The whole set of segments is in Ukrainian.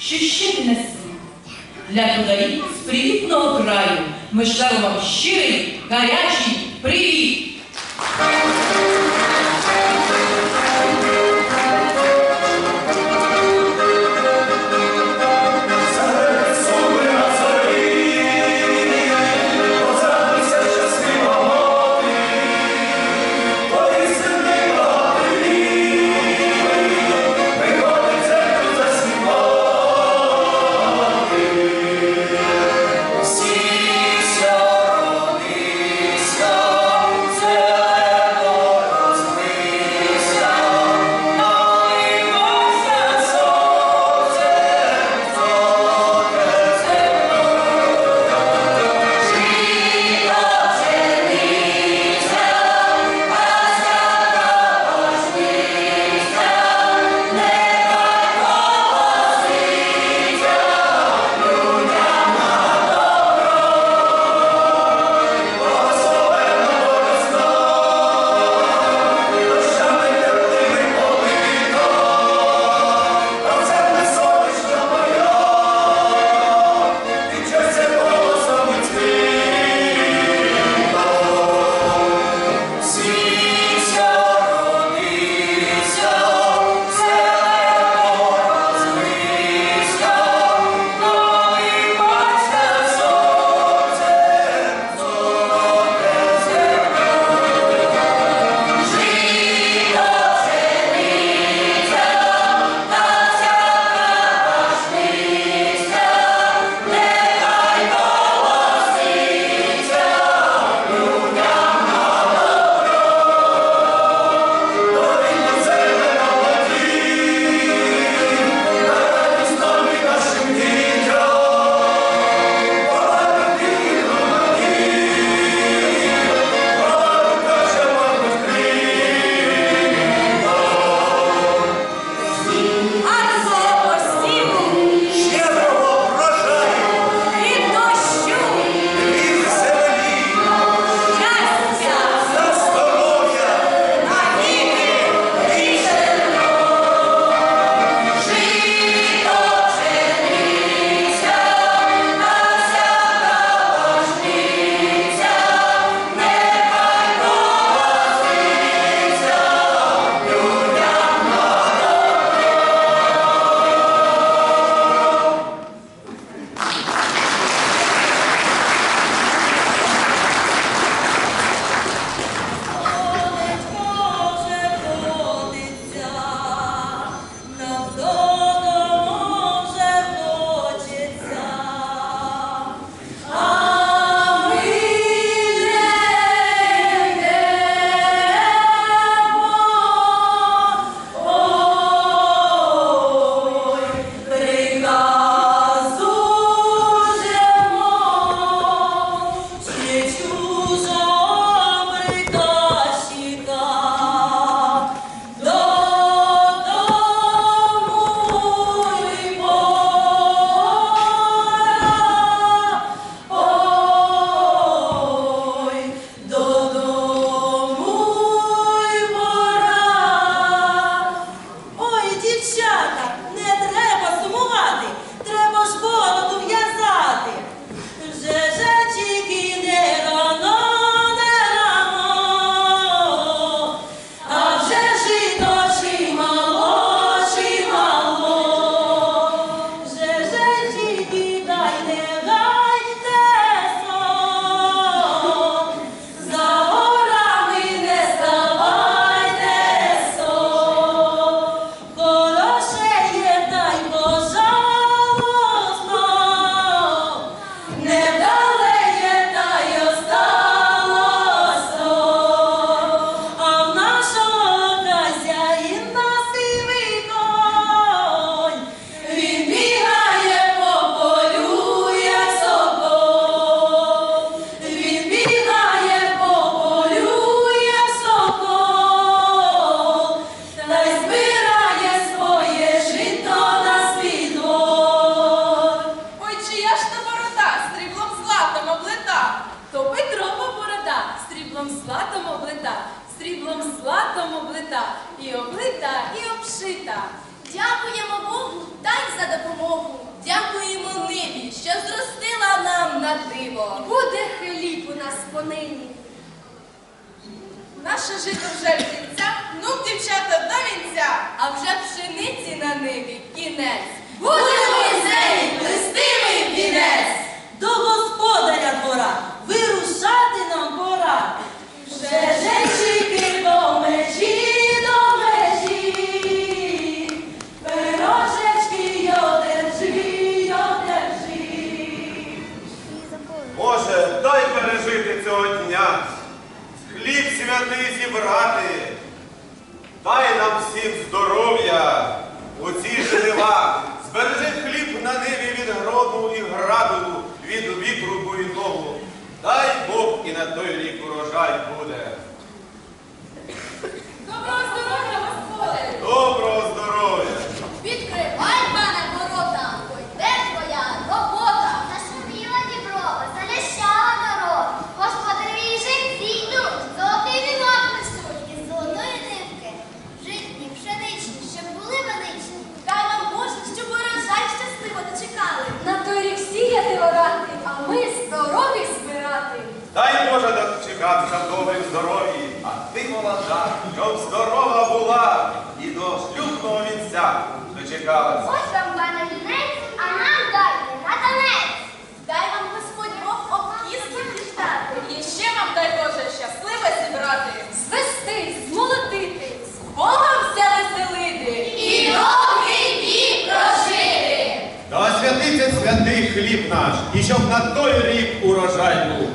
що ще ти. Для тударів з привітного краю ми шлемо вам щирий, гарячий привіт! Стріблом златом облита, і облита, і обшита. Дякуємо Богу дай за допомогу. Дякуємо небі, що зростила нам на диво. Буде хліб у нас понині. Наше жито вже в кінця, ну дівчата до вінця, а вже пшениці на ниві кінець. Буде Будемо зей, листивий вінець. До господаря двора вирушати нам пора. Вже зібрати, дай нам всім здоров'я у ці жнива, збережи хліб на ниві від гроду і граду, від вітру буйного. Дай Бог і на той рік урожай буде. Хліб наш, і щоб на той рік урожай був.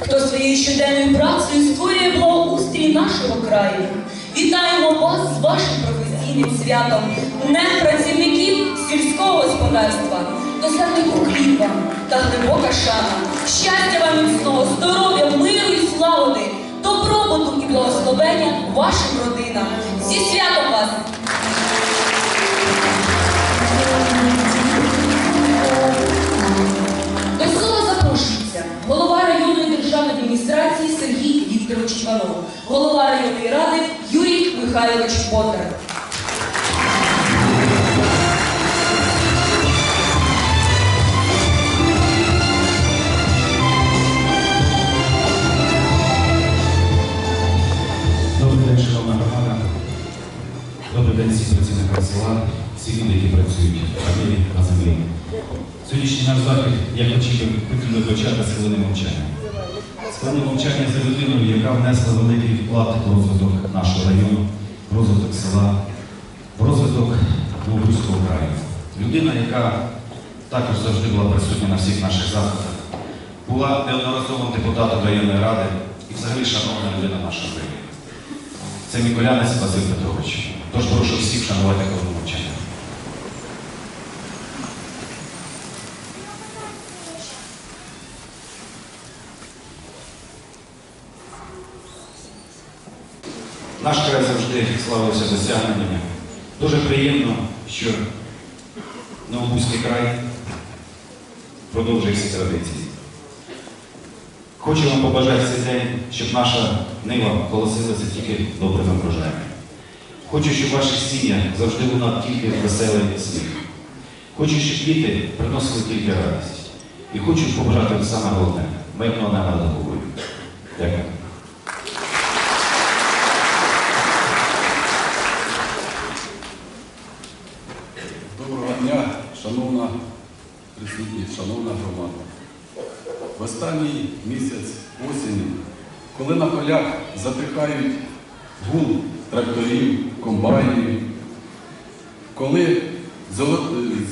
Хто своєю щоденною працею створює благоустрій нашого краю. Вітаємо вас з вашим професійним святом, Днем працівників сільського господарства, досягних уклін вам та глибока шана. Щастя вам міцного, здоров'я, миру і славоди, добробуту і благословення вашим родинам. Зі святом вас! Адміністрації Сергій Вікторович Іванов, голова районної ради Юрій Михайлович Поттер. Добрий день, шановна громада. Добрий день всім працівникам села, всі люди, які працюють на землі. Сьогоднішній наш захід, як очікував, потрібно почати з хвилини мовчання. З мовчання за людиною, яка внесла великий вклад в розвиток нашого району, в розвиток села, в розвиток Новобузького краю. Людина, яка також завжди була присутня на всіх наших заходах, була неодноразовим депутатом районної ради і взагалі шановна людина нашого району. Це Миколянець Василь Петрович. Тож прошу всіх шанувати хвилину мовчання. Наш край завжди славився досягненнями. Дуже приємно, що Новобузький край продовжує всі традиції. Хочу вам побажати цей день, щоб наша нива колосилася тільки добрими врожаями. Хочу, щоб ваших сім'ях завжди лунав тільки веселий сміх. Хочу, щоб діти приносили тільки радість. І хочу побажати саме головне мирного неба головою. Дякую. Доброго дня, шановна присутність, шановна громада. В останній місяць осені, коли на полях затихають гул тракторів, комбайнів, коли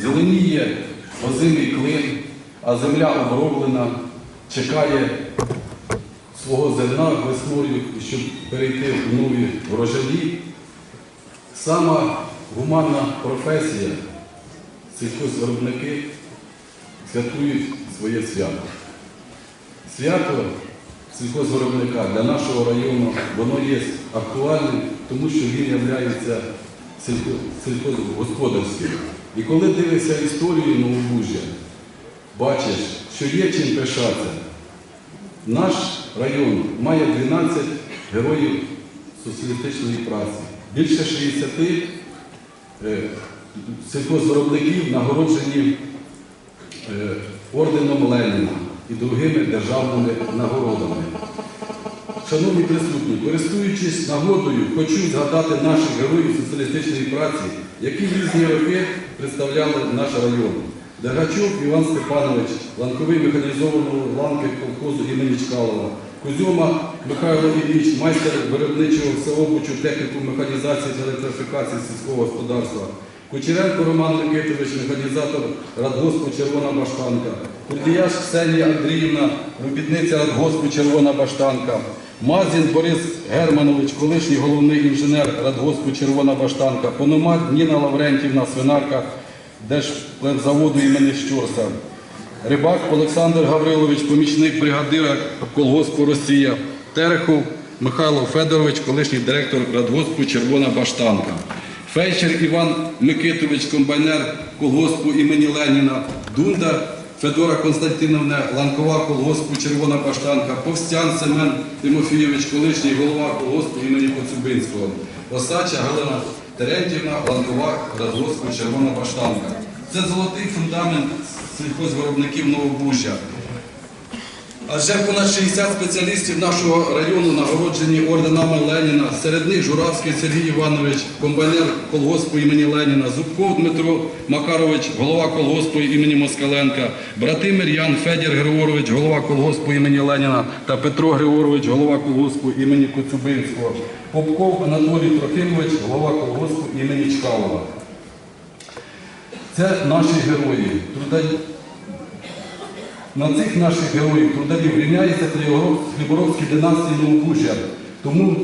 зеленіє озимий клин, а земля оброблена, чекає свого зерна весною, щоб перейти в нові врожаї, Сама гуманна професія, сільхозвиробники святкують своє свято. Свято сільхозвиробника для нашого району, воно є актуальним, тому що він є сільхозгосподарським. І коли дивишся історію Новобужжя, бачиш, що є чим пишатися. Наш район має 12 героїв соціалістичної праці. Більше 60 е, сільхозвиробників нагороджені е, орденом Леніна і другими державними нагородами. Шановні присутні, користуючись нагодою, хочу згадати наших героїв соціалістичної праці, які в різні роки представляли наш район. Дергачов Іван Степанович, ланковий механізованого ланки колхозу імені Чкалова, Кузьома Михайло Ілліч, майстер виробничого всеобучу техніку механізації та електрифікації сільського господарства, Кучеренко Роман Микитович, механізатор радгоспу Червона Баштанка, Курдіяш Ксенія Андріївна, робітниця радгоспу Червона Баштанка, Мазін Борис Германович, колишній головний інженер радгоспу Червона Баштанка, Пономат Ніна Лаврентівна, свинарка Держплензаводу імені Щорса, Рибак Олександр Гаврилович, помічник бригадира колгоспу Росія, Терехов Михайло Федорович, колишній директор радгоспу Червона Баштанка. Фельдшер Іван Микитович, комбайнер колгоспу імені Леніна, Дунда Федора Константиновна, ланкова колгоспу Червона Баштанка, Повстян Семен Тимофійович, колишній голова колгоспу імені Коцюбинського, Осача Галина Терентівна, ланкова радгоспу Червона Баштанка. Це золотий фундамент сільхозвиробників Новобужжя. Адже понад 60 спеціалістів нашого району нагороджені орденами Леніна. Серед них Журавський Сергій Іванович, комбайнер колгоспу імені Леніна, Зубков Дмитро Макарович, голова колгоспу імені Москаленка, Братимир Ян Федір Григорович, голова колгоспу імені Леніна та Петро Григорович, голова колгоспу імені Коцюбинського, Попков Анатолій Трохимович, голова колгоспу імені Чкалова. Це наші герої. На цих наших героїв трударів рівняється Хліборовській династії Новобужжя. Тому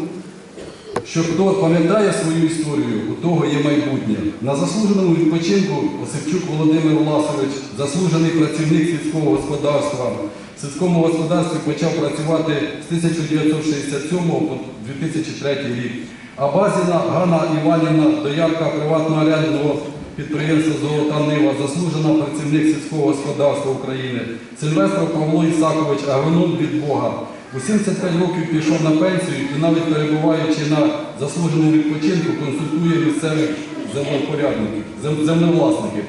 що хто пам'ятає свою історію, у того є майбутнє. На заслуженому відпочинку Осипчук Володимир Власович, заслужений працівник сільського господарства. В сільському господарстві почав працювати з 1967 по 2003 рік. А Базіна Ганна Іванівна, доярка приватного орендного підприємства Золота Нива, заслужена працівник сільського господарства України. Сильвестров Павло Ісакович, агроном від Бога. У 75 років пішов на пенсію і навіть перебуваючи на заслуженому відпочинку, консультує місцевих землепорядників, землевласників.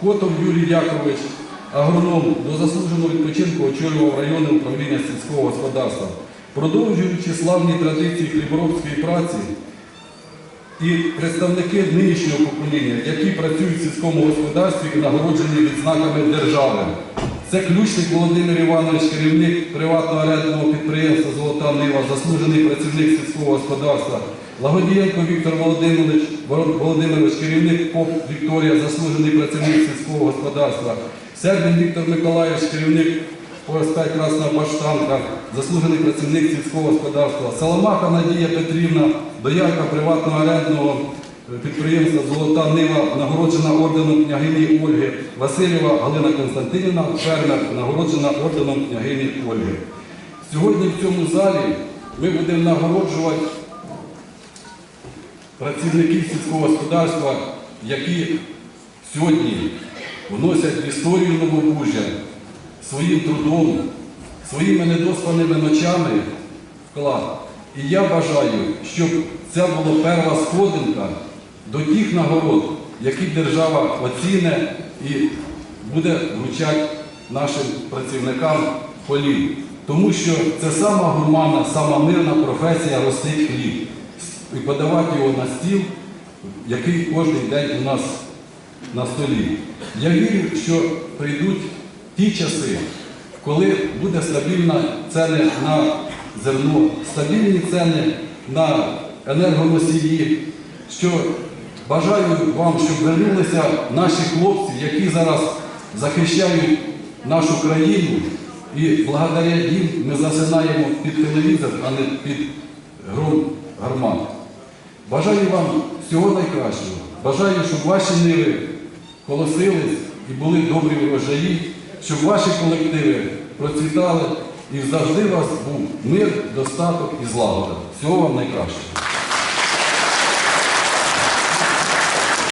Котов Юрій Якович, агроном до заслуженого відпочинку очолював районне управління сільського господарства. Продовжуючи славні традиції хліборобської праці, і представники нинішнього покоління, які працюють в сільському господарстві і нагороджені відзнаками держави. Це ключник Володимир Іванович, керівник приватного орендного підприємства Золота Нива, заслужений працівник сільського господарства. Лагодієнко Віктор Володимирович, Володимирович, керівник ПОП Вікторія, заслужений працівник сільського господарства. Сербін Віктор Миколаївич, керівник ОСП Красна Баштанка, заслужений працівник сільського господарства, Саламаха Надія Петрівна, доярка приватного орендного підприємства Золота Нива, нагороджена орденом княгині Ольги, Васильєва. Галина Константинівна, фермер, нагороджена орденом княгині Ольги. Сьогодні в цьому залі ми будемо нагороджувати працівників сільського господарства, які сьогодні вносять в історію Новобужжя своїм трудом, своїми недоспаними ночами вклад. І я бажаю, щоб це була перша сходинка до тих нагород, які держава оціне і буде вручати нашим працівникам полів. Тому що це сама гуманна, сама мирна професія ростить хліб і подавати його на стіл, який кожен день у нас на столі. Я вірю, що прийдуть ті часи, коли буде стабільна ціни на зерно, стабільні ціни на енергоносії, що бажаю вам, щоб вернулися наші хлопці, які зараз захищають нашу країну, і благодаря їм ми засинаємо під телевізор, а не під гром гармат. Бажаю вам всього найкращого. Бажаю, щоб ваші ниви колосились і були добрі врожаї, щоб ваші колективи процвітали і завжди у вас був мир, достаток і злагода. Всього вам найкращого.